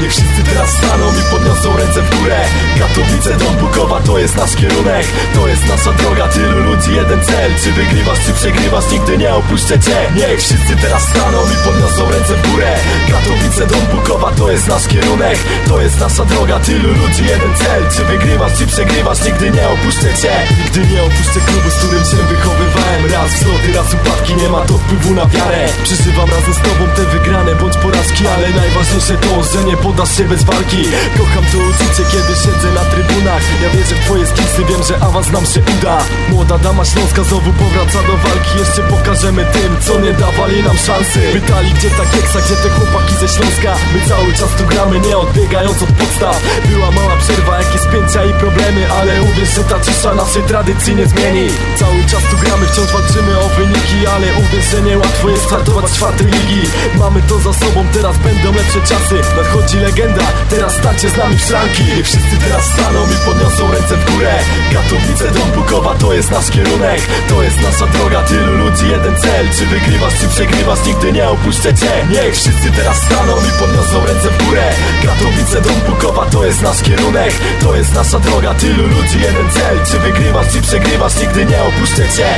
Niech wszyscy teraz staną i podniosą ręce w górę. Katowice, Dom to jest nasz kierunek. To jest nasza droga, tylu ludzi, jeden cel. Czy wygrywasz, czy przegrywasz, nigdy nie opuszczę cię. Niech wszyscy teraz staną i podniosą ręce w górę. Katowice, Dom to jest nasz kierunek. To jest nasza droga, tylu ludzi, jeden cel. Czy wygrywasz, czy przegrywasz, nigdy nie opuszczę cię. Nigdy nie opuszczę klubu, z którym się wychowywałem wpływu na wiarę. Przeżywam razem z tobą te wygrane bądź porażki Ale najważniejsze to, że nie podasz się bez walki. Kocham to uczucie, kiedy siedzę na trybunach. Ja wierzę w twoje skisy, wiem, że awans nam się uda. Młoda dama Śląska znowu powraca do walki. Jeszcze pokażemy tym, co nie dawali nam szansy. Pytali, gdzie ta kieksa, gdzie te chłopaki ze Śląska? My cały czas tu gramy, nie odbiegając od podstaw. Była mała przerwa, jakieś spięcia i problemy Ale uwierz, że ta cisza naszej tradycji nie zmieni. Cały czas tu gramy, wciąż walczymy o wyniki Ale uwierz, że niełatwo jest startować czwartej ligi. Mamy to za sobą, teraz będą lepsze czasy. Nadchodzi legenda, teraz stańcie z nami w szranki. Niech wszyscy teraz staną i podniosą ręce w górę. Katowice, Dom Bukowa to jest nasz kierunek. To jest nasza droga, tylu ludzi, jeden cel. Czy wygrywasz, czy przegrywasz, nigdy nie opuszczę cię. Niech wszyscy teraz staną i podniosą ręce w górę. Katowice, Dom Bukowa to jest nasz kierunek. To jest nasza droga, tylu ludzi, jeden cel. Czy wygrywasz, czy przegrywasz, nigdy nie opuszczę cię